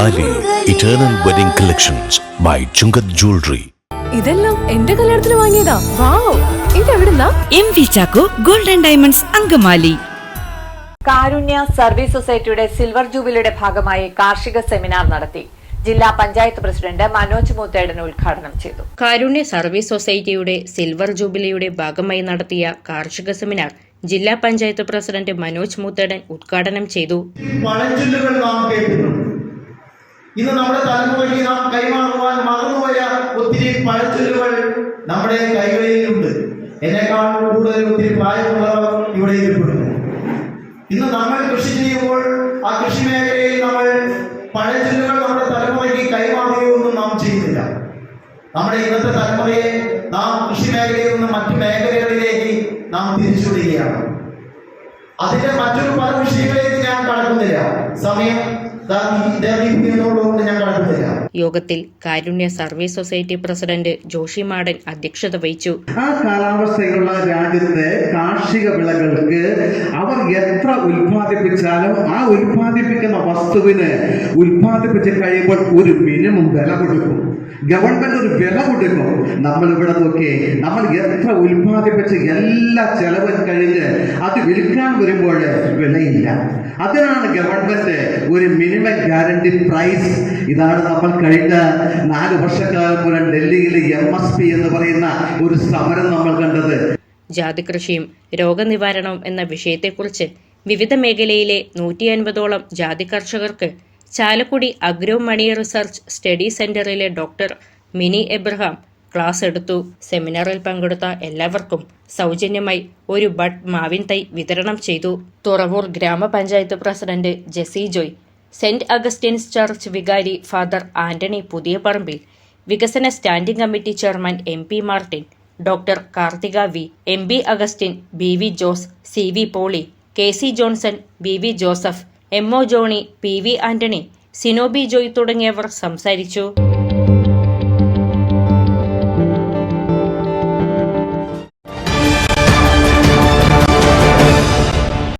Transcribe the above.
Eternal wedding collections by Chungath jewellery ഇതെല്ലാം എന്റെ കല്യാണത്തിന് വാങ്ങിയതാ. Wow ഇതെവിടുന്നാ? M V Chacko golden diamonds Angamaly. Karunya service സൊസൈറ്റിയുടെ സിൽവർ ജൂബിലിയുടെ ഭാഗമായി കാർഷിക സെമിനാർ നടത്തി. ജില്ലാ പഞ്ചായത്ത് പ്രസിഡന്റ് മനോജ് മൂത്തേടൻ ഉദ്ഘാടനം ചെയ്തു. കാരുണ്യ സർവീസ് സൊസൈറ്റിയുടെ സിൽവർ ജൂബിലിയുടെ ഭാഗമായി നടത്തിയ കാർഷിക സെമിനാർ ജില്ലാ പഞ്ചായത്ത് പ്രസിഡന്റ് മനോജ് മൂത്തേടൻ ഉദ്ഘാടനം ചെയ്തു. പഴഞ്ചൊല്ലുകൾ നാം കേട്ടിട്ടുണ്ട്. ഇന്ന് നമ്മുടെ തലമുറയ്ക്ക് നാം കൈമാറുവാൻ മറന്നുപോയ ഒത്തിരി പഴഞ്ചൊല്ലുകൾ നമ്മുടെ കൈകളിലുണ്ട്. എന്നെക്കാൾ കൂടുതൽ ഒത്തിരി പ്രായമുള്ളവർ ഇവിടെ ഇരിപ്പുണ്ട്. ഇന്ന് നമ്മൾ കൃഷി ചെയ്യുമ്പോൾ ആ കൃഷി മേഖലയിൽ നമ്മൾ പഴഞ്ചൊല്ലുകൾ നമ്മുടെ തലമുറയ്ക്ക് കൈമാറുകയൊന്നും നാം ചെയ്യുന്നില്ല. നമ്മുടെ ഇന്നത്തെ തലമുറയെ നാം കൃഷി മേഖലയിൽ നിന്ന് മറ്റു മേഖലകളിലേക്ക് നാം തിരിച്ചുവിടുകയാണ്. അതിന്റെ മറ്റൊരു പല വിഷയങ്ങളിലേക്ക് ഞാൻ കടക്കുന്നില്ല. സമയം യോഗത്തിൽ Karunya service society president Joshi Madan അധ്യക്ഷത വഹിച്ചു. ആ കാലാവസ്ഥയുള്ള രാജ്യത്തെ കാർഷിക വിളകൾക്ക് അവർ എത്ര ഉൽപ്പാദിപ്പിച്ചാലും ആ ഉൽപ്പാദിപ്പിക്കുന്ന വസ്തുവിന് ഉൽപ്പാദിപ്പിച്ച് കഴിയുമ്പോൾ ഒരു മിനിമം വില കൊടുക്കും. ഗവൺമെന്റ് ഒരു വില കൊടുക്കും നമ്മൾ ഇവിടെ നോക്കിയേ നമ്മൾ എത്ര ഉൽപ്പാദിപ്പിച്ച് എല്ലാ ചെലവും കഴിഞ്ഞ് അത് വിൽക്കാൻ വരുമ്പോൾ വിലയില്ല. അതിനാണ് ഗവൺമെന്റ് ഒരു മിനിമം ഗ്യാരണ്ടി പ്രൈസ്. ഇതാണ് നമ്മൾ കഴിഞ്ഞ നാല് വർഷക്കാലം മുതൽ ഡൽഹിയിൽ എം എസ് പി എന്ന് പറയുന്ന ഒരു സമരം നമ്മൾ കണ്ടത്. ജാതികൃഷിയും രോഗനിവാരണവും എന്ന വിഷയത്തെക്കുറിച്ച് വിവിധ മേഖലയിലെ നൂറ്റി അൻപതോളം ജാതി കർഷകർക്ക് Chalakudy agronomy research study സെന്ററിലെ ഡോക്ടർ മിനി എബ്രഹാം ക്ലാസ് എടുത്തു. സെമിനാറിൽ പങ്കെടുത്ത എല്ലാവർക്കും സൗജന്യമായി ഒരു ബഡ് മാവിൻ തൈ വിതരണം ചെയ്തു. Thuravoor gramapanchayat president Jessy Joy saint Augustine's church വികാരി ഫാദർ ആന്റണി പുതിയപറമ്പിൽ വികസന standing committee chairman M P Martin doctor Karthika V M B Augustine B V Jose C V Polly K C Johnson B V Joseph M O Johny P V Antony Sinobi Joy തുടങ്ങിയവർ സംസാരിച്ചു.